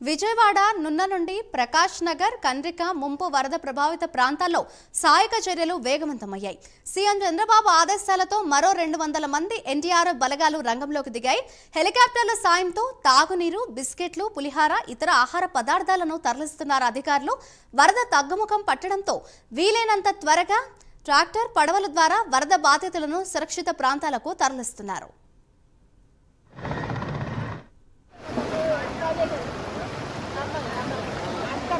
విజయవాడ నున్న నుండి ప్రకాష్ నగర్ కండ్రిక ముంపు వరద ప్రభావిత ప్రాంతాల్లో సహాయక చర్యలు వేగవంతమయ్యాయి. సీఎం చంద్రబాబు ఆదేశాలతో మరో రెండు వందల మంది ఎన్డీఆర్ఎఫ్ బలగాలు రంగంలోకి దిగాయి. హెలికాప్టర్ల సాయంతో తాగునీరు బిస్కెట్లు పులిహార ఇతర ఆహార పదార్థాలను తరలిస్తున్నారు అధికారులు. వరద తగ్గుముఖం పట్టడంతో వీలైనంత త్వరగా ట్రాక్టర్ పడవల ద్వారా వరద బాధితులను సురక్షిత ప్రాంతాలకు తరలిస్తున్నారు.